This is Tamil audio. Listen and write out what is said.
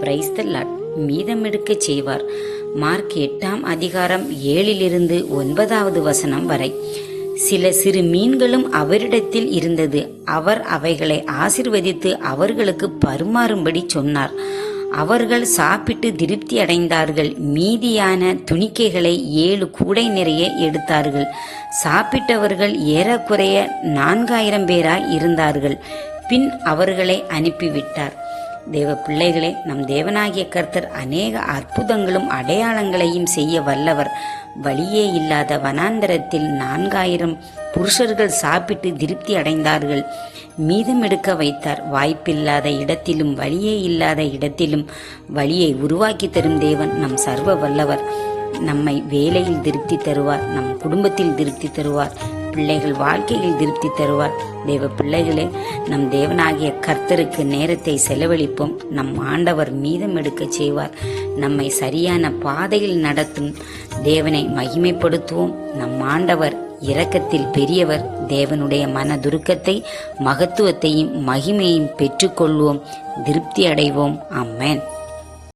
பிரைஸ்தல்லாட் மீதமெடுக்கச் செய்வார். மார்க் எட்டாம் அதிகாரம் ஏழிலிருந்து ஒன்பதாவது வசனம் வரை. சில சிறு மீன்களும் அவரிடத்தில் இருந்தது. அவர் அவைகளை ஆசிர்வதித்து அவர்களுக்கு பருமாறும்படி சொன்னார். அவர்கள் சாப்பிட்டு திருப்தி அடைந்தார்கள். மீதியான துணிக்கைகளை ஏழு கூடை நிறைய எடுத்தார்கள். சாப்பிட்டவர்கள் ஏறக்குறைய நான்காயிரம் பேராய் இருந்தார்கள். பின் அவர்களை அனுப்பிவிட்டார். தேவ பிள்ளைகளே நம் தேவனாகிய கர்த்தர் அநேக அற்புதங்களும் அடையாளங்களையும் செய்ய வல்லவர். வழியே இல்லாத வனாந்தரத்தில் நான்காயிரம் புருஷர்கள் சாப்பிட்டு திருப்தி அடைந்தார்கள். மீதம் எடுக்க வைத்தார். வாய்ப்பில்லாத இடத்திலும் வழியே இல்லாத இடத்திலும் வழியை உருவாக்கி தரும் தேவன் நம் சர்வ வல்லவர். நம்மை வேலையில் திருப்தி தருவார் நம் குடும்பத்தில் திருப்தி தருவார். பிள்ளைகள் வாழ்க்கையில் திருப்தி தருவார். தேவ பிள்ளைகளே நம் தேவனாகிய கர்த்தருக்கு நேரத்தை செலவழிப்போம். நம் ஆண்டவர் மீதம் எடுக்கச் செய்வார். நம்மை சரியான பாதையில் நடத்தும் தேவனை மகிமைப்படுத்துவோம். நம் ஆண்டவர் இரக்கத்தில் பெரியவர். தேவனுடைய மனதுருக்கத்தை மகத்துவத்தையும் மகிமையும் பெற்றுக்கொள்வோம். திருப்தி அடைவோம். அம்மேன்